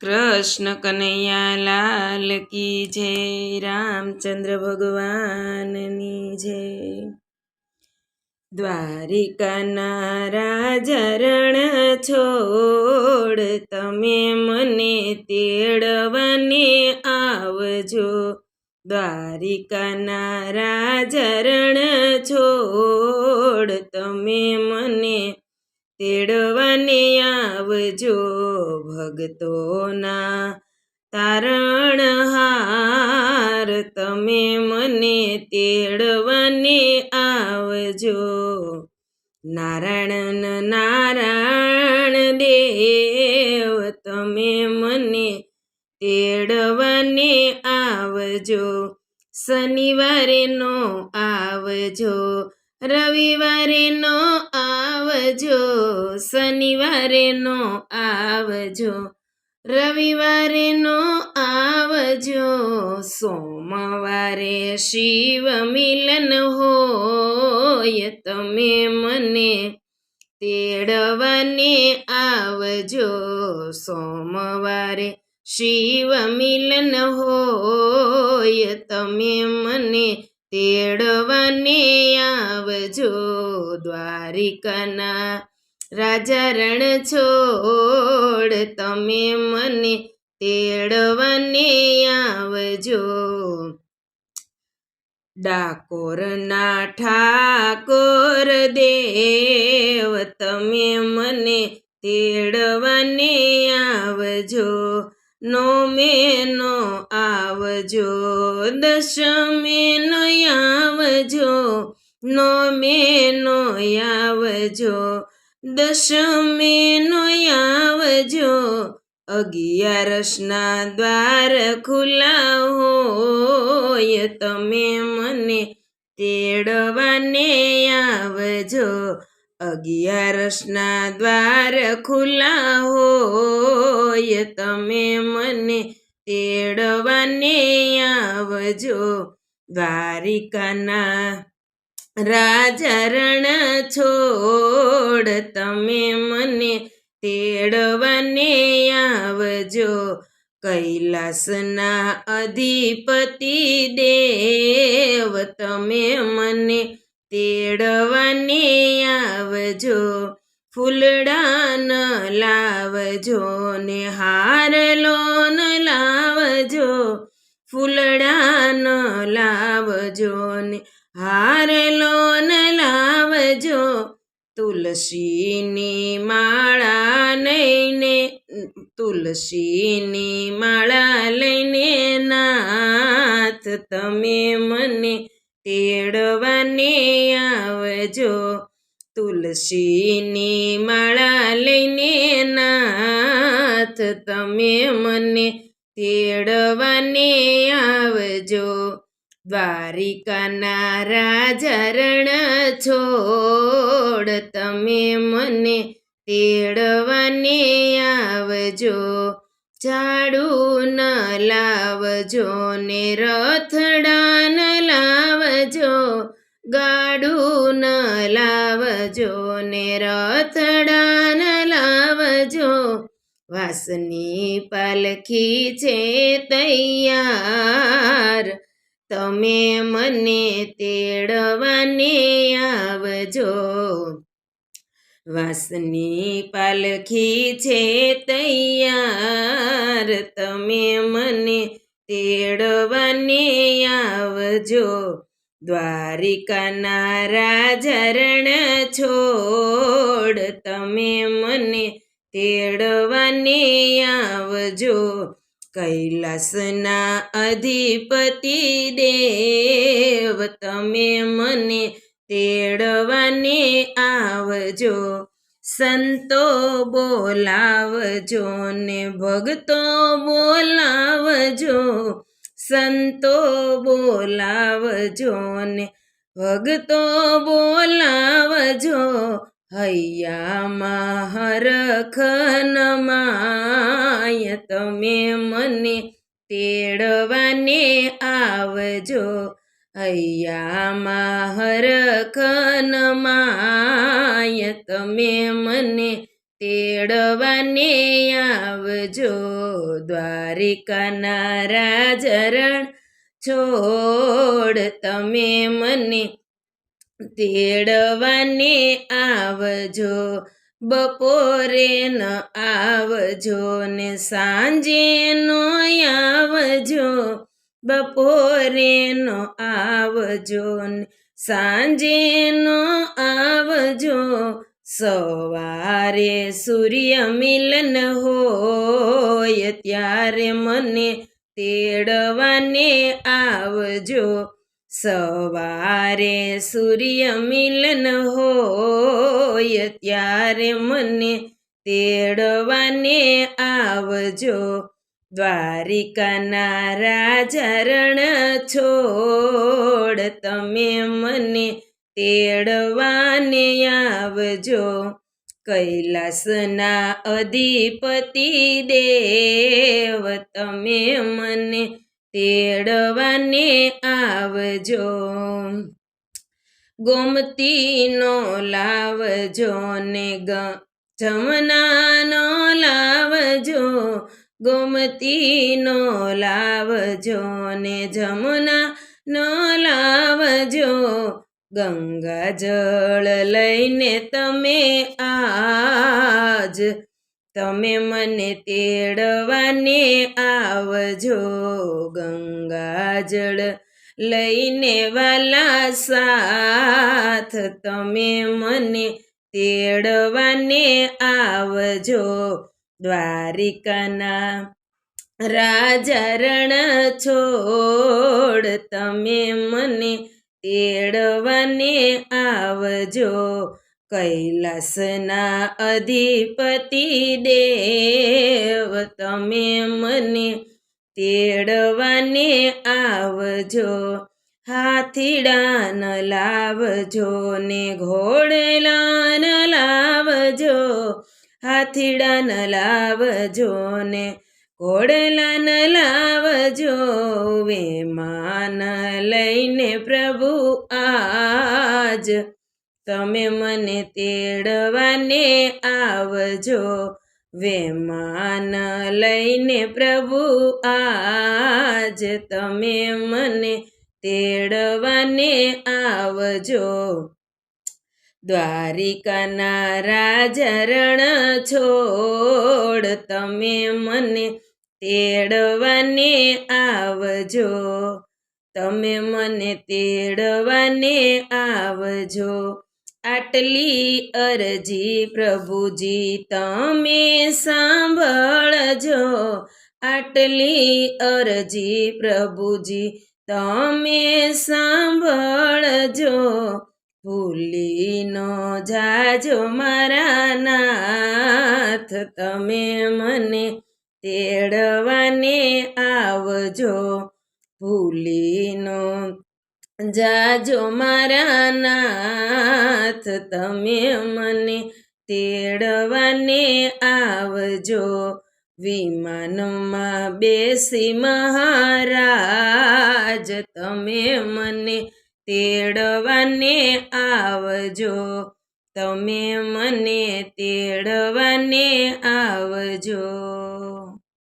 કૃષ્ણ કનૈયા લાલ કી જય, રામચંદ્ર ભગવાનની જય. દ્વારિકાના રાજરણ છોડ, તમે મને તેડવાને આવજો. દ્વારિકાના રાજરણ છોડ, તમે મને તેડવાને આવજો. ભક્તોના તારણહાર તમે મને તેડવાને આવજો. નારાયણ નારાયણ દેવ, તમે મને તેડવાને આવજો. શનિવારે નો આવજો. રવિવારે નો આવજો શનિવારે નો આવજો રવિવારે નો આવજો, સોમવારે શિવ મિલન હોય તમે મને તેડવાને આવજો, સોમવારે શિવ મિલન હોય તમે મને તેડવાને આવજો દ્વારિકાના. રાજા રણ છોડ તમે મને તેડવાને આવજો. ડાકોરના ઠાકોર દેવ, તમે મને તેડવાને આવજો. નો મેનો આવજો, દશમે નો આવજો. નો મેનો આવજો, દશમે નો આવજો, અગિયારસના દ્વાર ખુલ્લા હોય તમે મને તેડવાને આવજો, અગિયારસના દ્વાર ખુલ્લા હોય તમે મને તેડવાને આવજો, દ્વારિકાના રાજા છોડ તમે મને તેડવાને આવજો. કૈલાસના અધિપતિ દેવ, તમે મને તેડવાને આવજો. ફૂલડાન લાવજો ને હાર લોન લાવજો. ફૂલડાન લાવજો તુલસીની માળા લઈને, તુલસીની માળા લઈને નાથ, તમે મને તેડવાને આવજો. તુલસીની માળા લઈને નાથ, તમે મને તેડવાને આવજો. દ્વારિકાના રાજરણ છોડ તમે મને તેડવાને આવજો, ઝાડું ન લાવજો ને રથડા ન લાવજો, ગાડું ન લાવજો ને રથડા ન લાવજો, વાસની પાલખી છે તૈયાર તમે મને તેડવાને આવજો. વાસની પાલખી છે તૈયાર. તમે મને તેડવાને આવજો. દ્વારિકાના રાજરણ છોડ. તમે મને તેડવાને આવજો. કૈલાસના અધિપતિ દેવ, તમે મને તેડવાને આવજો. સંતો બોલાવજો ને ભક્તો બોલાવજો. સંતો બોલાવજો ને ભક્તો બોલાવજો. હૈયામાં હરખનમાય તમે મને તેડવાને આવજો. હૈયામાં હરખનમાય તમે મને તેડવાને આવજો. દ્વારિકાના રાજરણ છોડ, તમે મને તેડવાને આવજો, બપોરે ન આવજો ને સાંજે નો આવજો, બપોરે નો આવજો ને સાંજે નો આવજો. સવારે સૂર્ય મિલન હોય ત્યારે મને તેડવાને આવજો સવારે સૂર્ય મિલન હોય ત્યારે મને તેડવાને આવજો. દ્વારિકાના રાજારણ છોડ, તમે મને તેડવાને આવજો. કૈલાસના અધિપતિ દેવ, તમે મને તેડવાને આવજો. ગોમતીનો લાવજો ને ગ, જમનાનો લાવજો. ગોમતીનો લાવજો ને જમુનાનો લાવજો. ગંગા જળ લઈને તમે આજ, તમે મને તેડવાને આવજો. ગંગા જળ લઈને વાલા સાથ, તમે મને તેડવાને આવજો. દ્વારિકાના રાજારણ છોડ તમે મને તેડવાને આવજો. કૈલાસના અધિપતિ દેવ, તમે મને તેડવાને આવજો હાથીડા ન લાવજો ને ઘોડલા ન લાવજો હાથીડા ન લાવજો ને ઘોડલા લાવજો, વિમાન લઈને પ્રભુ આજ. તમે મને તેડવાને આવજો વેમાન લઈને પ્રભુ, આજ તમે મને તેડવાને આવજો. દ્વારિકાના રાજરણ છોડ તમે મને તેડવાને આવજો. તમે મને તેડવાને આવજો. આટલી અરજી પ્રભુજી, તમે સાંભળજો. આટલી અરજી પ્રભુજી, તમે સાંભળજો. ભૂલી નો જાજો મારા નાથ, તમે મને તેડવાને આવજો. ભૂલી જાજો મારા નાથ, તમે મને તેડવાને આવજો. વિમાનમાં બેસી મહારાજ, તમે મને તેડવાને આવજો. તમે મને તેડવાને આવજો.